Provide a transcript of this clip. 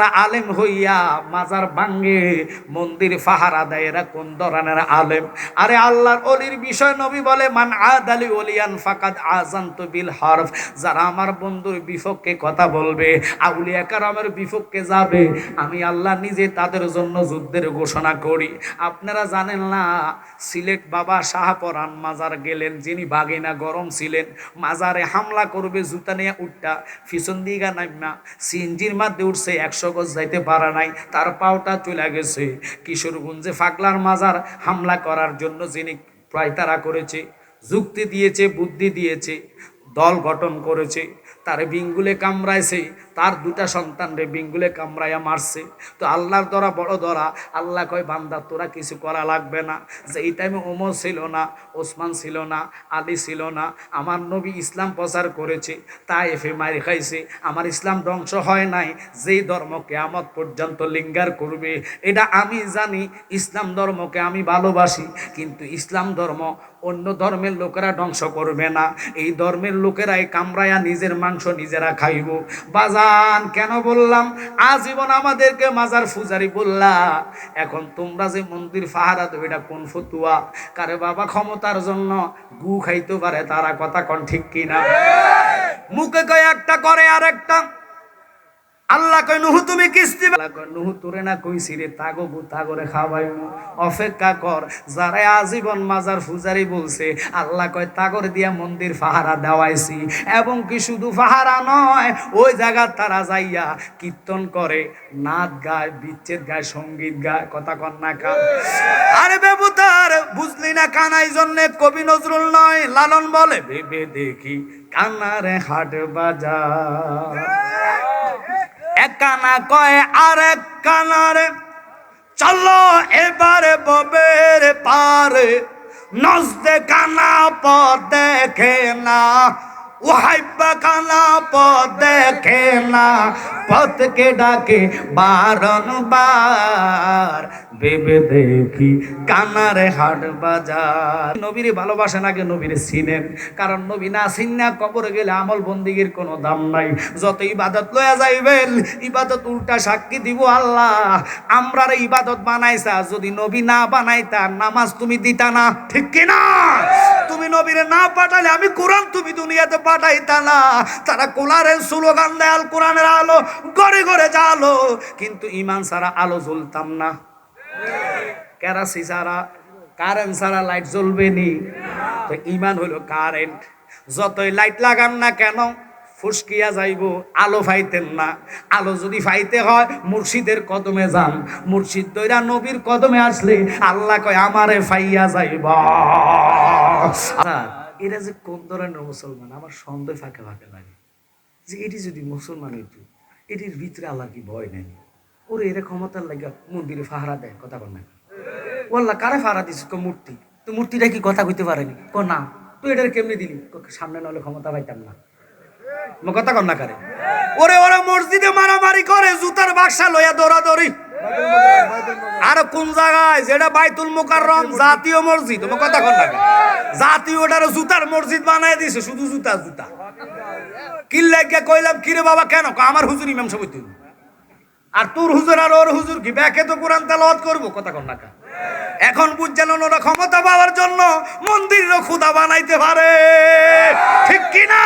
তা আলেম হইয়া মাজার ভাঙ্গে মন্দির ফাহারা দেয়, এরা কোন ধরনের আলেম? আরে আল্লাহর অলির বিষয় নবী বলে, মান আদালি অলিয়ান ফাকাদ আজান্ত বিল হরফ। যারা আমার বন্ধুর বিপক্ষে কথা বলবে, আউলিয়া কারামের বিপক্ষে যাবে, আমি আল্লাহ নিজে তাদের জন্য যুদ্ধের ঘোষণা করি। আপনারা জানেন না, সিলেট বাবা শাহপরান মাজার গেলেন, যিনি বাগিনা গরম ছিলেন। মাজারে হামলা করবে, জুতা নিয়ে উঠটা, পিছন দিঘা নাইমা সিনজির মধ্যে উঠছে, একশো গজ যাইতে পারা নাই, তার পাওটা চলে গেছে। কিশোরগঞ্জে ফাগলার মাজার হামলা করার জন্য যিনি প্রায় তারা করেছে, যুক্তি দিয়েছে, বুদ্ধি দিয়েছে দল গঠন করেছে, তার বিঙ্গুলে কামড়াইছে, তার দুটা সন্তানরে বিঙ্গুলে কামড়াইয়া মারছে। তো আল্লাহর দ্বারা বড় ধরা, আল্লাহ কয়, বান্দা, তোরা কিছু করা লাগবে না। যে এই টাইমে ওমর ছিল না, ওসমান ছিল না, আলী ছিল না, আমার নবী ইসলাম প্রচার করেছে তাই এফে মারি খাইছে, আমার ইসলাম ধ্বংস হয় নাই, যেই ধর্ম কেয়ামত পর্যন্ত লিঙ্গার করবে, এটা আমি জানি, ইসলাম ধর্মকে আমি ভালোবাসি, কিন্তু ইসলাম ধর্ম অন্য ধর্মের লোকেরা ধ্বংস করবে না। এই ধর্মের লোকেরাই কামরায়া নিজের মাংস নিজেরা খাইব। বাজান, কেন বললাম? আজীবন আমাদেরকে মাজার ফুজারি বললা, এখন তোমরা যে মন্দির ফাহারা দেবে, এটা কোন ফতুয়া? কারে বাবা, ক্ষমতার জন্য গু খাইতে পারে, তারা কথা কন ঠিক কিনা? মুখে কয় একটা, করে আর একটা আল্লাহ কয়, নুহু, তুমি কিস্তি আল্লাহ কয়, নুহু, তোরে না কইছি রে, তাগো গু তাগরে খাওয়াইমু অপেক্ষা কর, যারা আজীবন মাজার ফুজারি বলছে, আল্লাহ কয়, তাগর দিয়া মন্দির ফাহারা দেওয়াইছি। এবং কি শুধু ফাহারা নয়, ওই জায়গা তারা যাইয়া কীর্তন করে, নাচ গায়, বিচ্ছেদ গায়, সংগীত গায়, কথা কন। না কা আরে বেবুতার, বুঝলি না কানাই জন্যে কবি নজরুল নয়, লালন বলে, ভেবে দেখি কানারে হাট বাজার। কানা কয় আরেক কানারে? চলো এবারে ববের পারে। নজদে কানা পথ দেখে না, ওহাইবা কানা পথ দেখে না। পথকে ডাকে বারণবার ভেবে দেখি কানারে হাট বাজার। নবীরে ভালোবাসেন আগে নবীরে চিনেন? কারণ নবী না চিন্না কবরে গেলে আমল বন্দিগির কোনো দাম নাই। যত ইবাদত লয়া যাইবেন, ইবাদত উল্টা সাক্ষী দিব আল্লাহ। আমরার ইবাদত বানাইছা যদি নবী না বানাইতা, নামাজ তুমি দিতা না। ঠিক কিনা তুমি নবীরে না পাঠালে আমি কোরআন তুমি দুনিয়াতে পাঠাইতা না। তারা কোরআনের স্লোগান দেয় আল কোরআনের আলো। ঘরে ঘরে জালো কিন্তু ইমান ছাড়া আলো জ্বলতাম না। কেরাসি ছাড়া কারেন্ট ছাড়া লাইট জ্বলবে নি তো ইমান হলো কারেন্ট। যতই লাইট লাগান না কেন ফুসকিয়া যাইব আলো ফাইতেন না। আলো যদি ফাইতে হয় মুর্শিদের কদমে যান। মুর্শিদ দৈরা নবীর কদমে আসলে আল্লাহ কয় আমারে ফাইয়া যাইব। আচ্ছা, এরা যে কোন ধরনের মুসলমান? আমার সন্দেহ ফাঁকে ফাঁকে লাগে। যে এটি যদি মুসলমান হইতো এটির ভিতরে আল্লাহ কি ভয় নেই? ওরে, এরা ক্ষমতার লাগে মন্দিরে ফাহারা দেয়, কথা কন না। ও আল্লাহ কারে ফাহারা দিস? মূর্তি। তো মূর্তিটা কি কথা কইতে পারেনি? ক না। তুই এটার কেমনি দিলি? সামনে নলে ক্ষমতা পাইতাম না। কথা কন্যা না কারে? ওরে, ওরা মসজিদে মারামারি করে, জুতার বাক্সা লইয়া দৌড়াদৌড়ি। আর কোন জায়গায়? যেটা বাইতুল মুকাররম, জাতীয় মসজিদ। তোমার কথা কেন? জাতীয় ওটার জুতার মসজিদ বানায় দিছে, শুধু জুতা জুতা। কিল্লে কইলাম, কিরে বাবা, কেন? আমার হুজুর ইমাম তুই আর তোর হুজুর আর ওর হুজুর কি? ব্যাকে তো কোরআন তেলাওয়াত করব, কথা কেন? এখন বুঝছেন ওরা ক্ষমতা পাওয়ার জন্য মন্দির ক্ষুদা বানাইতে পারে। ঠিক কিনা?